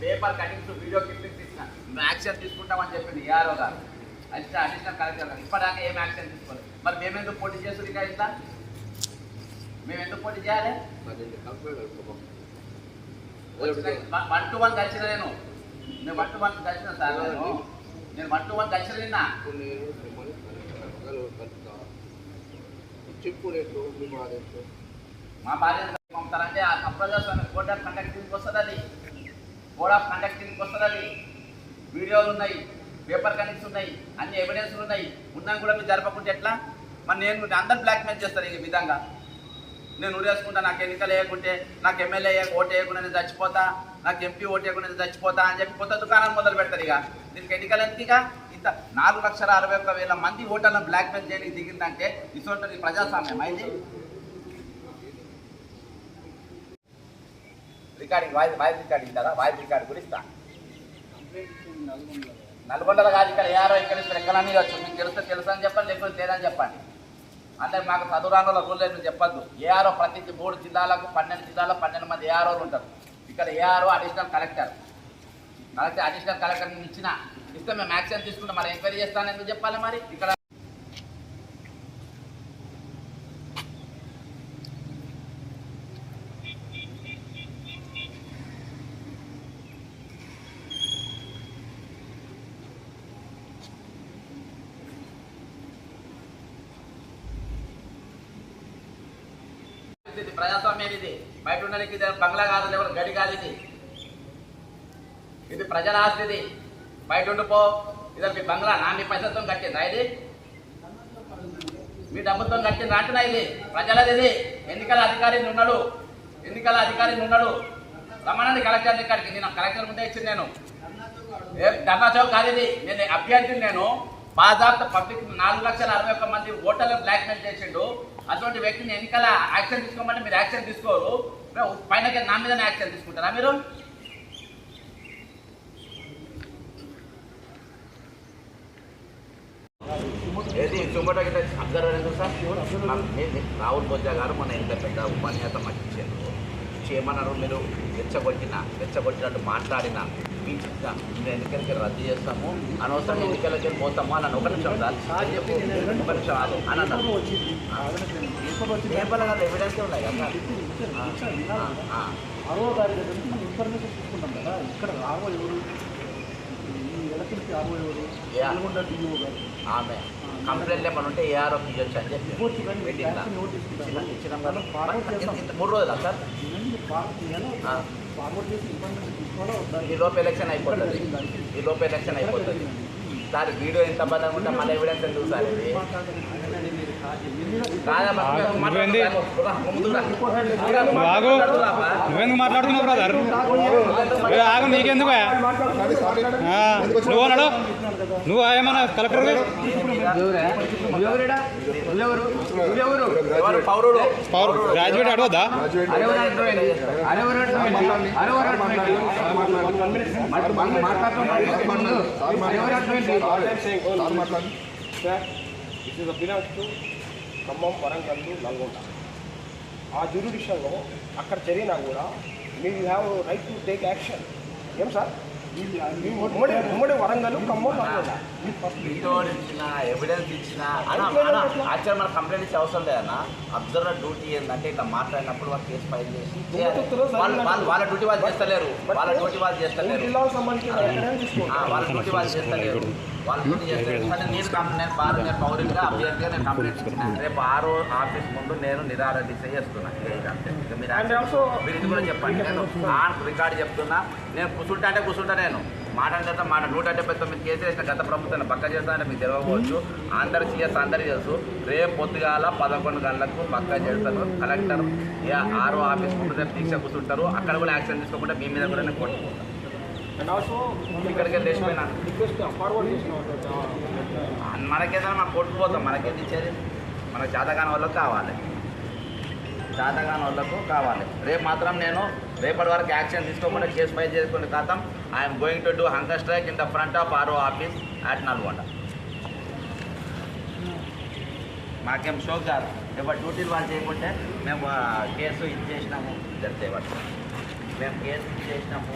Paper cuttings video clippings ఇచ్చిన. మేము action తీసుకుంటామని చెప్పింది ఏఆర్ఓ గారు. అడిషనల్ అడిషనల్ కలెక్టర్ గారు. ఇప్పటిదాకా ఏం యాక్షన్ తీసుకోలేదు. మరి మేము ఎందుకు పోటీ చేస్తుంది ఇంకా ఇంత? మేము ఎందుకు పోటీ చేయాలి? వన్ టు వన్ కలిసిన నేను. నేను వన్ టు వన్ కలిసిన సార్ నేను. నేను వన్ టు వన్ కలిసిన నిన్న. మీ బాధ్యత పంపుతారంటే ఆ అప్రజాస్వామ్య కోడ్ ఆఫ్ కండక్టింగ్కి వస్తుంది అది. కోడ్ ఆఫ్ కండక్టింగ్కి వస్తుంది వీడియోలు ఉన్నాయి పేపర్ కనెక్ట్స్ ఉన్నాయి అన్ని ఎవిడెన్స్లు ఉన్నాయి. ఉన్నా కూడా మీరు జరపకుంటే ఎట్లా? మరి నేను అందరు బ్లాక్మెయిల్ చేస్తారు ఈ విధంగా. నేను ఉరేసుకుంటా నాకు ఎన్నికలు వేయకుంటే నాకు ఎమ్మెల్యే ఓటు వేయకుండా నేను చచ్చిపోతా నాకు ఎంపీ ఓటు వేయకుండా నేను చచ్చిపోతా అని చెప్పి కొత్త దుకాణం మొదలు పెడతారు ఇక. దీనికి ఎన్నికలు ఇక? ఇంత నాలుగు లక్షల అరవై ఒక్క వేల మంది ఓటర్లను బ్లాక్మెయిల్ చేయడానికి దిగిందంటే ఇటువంటి ప్రజాస్వామ్యం అయింది? రికార్డింగ్ వాయిస్ వాయిస్ రికార్డింగ్ కదా వాయిస్ రికార్డు కూడా నల్గొండలో కాదు ఇక్కడ ఏఆరో ఇక్కడ ఎక్కడ ఎక్కడన్నీ వచ్చు మీకు తెలుస్తే తెలుసు అని చెప్పండి లేకపోతే లేదని చెప్పండి. అంటే మాకు చదువురాంగంలో రూల్ లేదు చెప్పద్దు. ఏఆర్ఓ ప్రతి మూడు జిల్లాలకు పన్నెండు జిల్లాలో పన్నెండు మంది ఏఆర్ఓలు ఉంటారు. ఇక్కడ ARO additional collector collector additional collector ఇచ్చిన ఇస్తే మేము యాక్షన్ తీసుకుంటాం మరి ఎంక్వైరీ చేస్తాను ఎందుకు చెప్పాలి మరి? ఇక్కడ ఇది ప్రజాస్వామ్యం ఇది బయట ఉండడానికి ఇది బంగ్లా కాదు ఎవరు గడి కాదు ఇది. ఇది ప్రజల ఆస్తి ఇది బయట ఉండిపో ఇది మీ బంగ్లా. నా మీ పైసలతో కట్టిందా ఇది? మీ డబ్బుతో కట్టిందా అంటున్నా ఇది. ప్రజలది ఇది. ఎన్నికల అధికారి ఉన్నాడు ఎన్నికల అధికారి ఉన్నాడు రమ్మనండి కలెక్టర్ ఇక్కడికి. నేను కలెక్టర్ ముందే ఇచ్చింది నేను. ధర్నా చౌక్ కాదు ఇది. నేను అభ్యర్థిని నేను. బాజాబ్త పబ్లిక్ నాలుగు లక్షల అరవై ఒక్క మంది ఓటర్లు బ్లాక్మెయిల్ చేసిండు. అటువంటి వ్యక్తిని ఎన్నికల యాక్షన్ తీసుకోమంటే మీరు యాక్షన్ తీసుకోరు. పైన నా మీద యాక్షన్ తీసుకుంటారా మీరు? ఏది సుమోటో గిట్ట అబ్జర్వర్ ఎందుకు సార్? రాహుల్ బొజ్జా గారు మన ఎంత పెద్ద ఉపన్యాసం మాకు ఇచ్చారు. చేయమన్నారు మీరు రెచ్చగొట్టిన రెచ్చగొట్టినట్టు మాట్లాడినా ఎన్నికలకి రద్దు చేస్తాము. అనవసరం ఎన్నికలకి పోతాము అని ఒక నిమిషం సార్ చెప్పి. ఒక నిమిషం ఆగు. అని అన్నారు. పేపర్లో కాదు ఎవిడెన్స్ ఉన్నాయి కదా. సార్ ఆ, ఆ, అరవో తారీఖు దగ్గర నుంచి ఇన్ఫర్మేషన్ తీసుకుంటాం కదా. ఇక్కడ ఆరో ఎవరు? ఈ ఎలక్షన్కి ఆరో ఎవరు? యా. నల్గొండ డిఓ గారు. ఆమె. కంప్లైంట్ ఏమైనా ఉంటే ఏ ఆరోపి ఇవ్వచ్చు అని చెప్పి మూడు రోజులా సార్? ఈ లోపు ఎలక్షన్ అయిపోతుంది. ఈ లోపు ఎలక్షన్ అయిపోతుంది. సార్ వీడియో ఎంత బలంగా ఉంటే మళ్ళీ ఎవిడెన్స్ ఎందుకు సార్ ఇది. నువ్వేంది? నువ్వు ఆగు నువ్వెందుకు మాట్లాడుతున్నావు బ్రదర్ ఆగు నీకెందుకు నువ్వు అన్నాడు నువ్వు ఏమన్నా కలెక్టర్ ఎవరు పౌరుడు పవర్ గ్రాడ్యుయేట్ అడవద్దా This ఖమ్మం వరంగల్ నల్గొండ. ఆ జ్యూరిడిక్షన్లో అక్కడ జరిగినా కూడా మీ have right to take action ఏం సార్? ఉమ్మడి ఉమ్మడి వరంగల్ ఖమ్మం నల్గొండ వీడియో ఇచ్చిన ఎవిడెన్స్ ఇచ్చిన యాక్చువల్ మన కంప్లైంట్ ఇచ్చే అవసరం లేదన్న అబ్జర్వర్ డ్యూటీ ఏంటంటే ఇట్లా మాట్లాడినప్పుడు వాళ్ళు కేసు ఫైల్ చేసి. వాళ్ళు డ్యూటీ వాళ్ళు చేస్తలేరు. వాళ్ళ డ్యూటీ వాళ్ళు చేస్తలేరు. వాళ్ళ డ్యూటీ వాళ్ళు చేస్తలేరు. వాళ్ళ డ్యూటీ చేస్తలేరు. కానీ నేను కంప్లైంట్ నేను బాధ నేను పౌరుడిగా అభ్యర్థిగా నేను కంప్లైంట్ ఇచ్చిన. రేపు ఆరో ఆఫీస్ ముందు నేను నిరాహార దీక్ష మీరు ఇది కూడా చెప్పండి. నేను ఆన్ రికార్డ్ చెప్తున్నా. నేను కూర్చుంటా అంటే కూర్చుంటా నేను మాట అంటే మాట నూట డెబ్బై తొమ్మిది కేసులు వేసిన గత ప్రభుత్వాన్ని పక్క చేస్తానంటే మీకు తెలియకపోవచ్చు అందరు సీఎస్ అందరు తెలుసు రేపు పొద్దుగాల పదకొండు గంటలకు పక్క చేస్తారు. కలెక్టర్ ఇక ఆరో ఆఫీస్ రేపు దీక్ష కూర్చుంటారు. అక్కడ కూడా యాక్షన్ తీసుకోకుండా మీ మీద కూడా నేను కొట్టుకుంటాను ఇక్కడికి లేచిపోయినా. మనకేదైనా మనం కొట్టుకుపోతాం. మనకేది ఇచ్చేది? మనకు చేతగాని వాళ్ళకు కావాలి. చేతగాని వాళ్ళకు కావాలి. రేపు మాత్రం నేను రేపటి వరకు యాక్షన్ తీసుకోకుండా కేసు ఫైల్ చేసుకునే ఖాతం I'm going to do hunger strike in the front of RO office at Nalgonda మాకేం షోక్ కాదు. ఎవరు డ్యూటీలు వాళ్ళు చేయకుంటే మేము కేసు ఇది చేసినాము. జరితే మేము కేసు ఇది చేసినాము.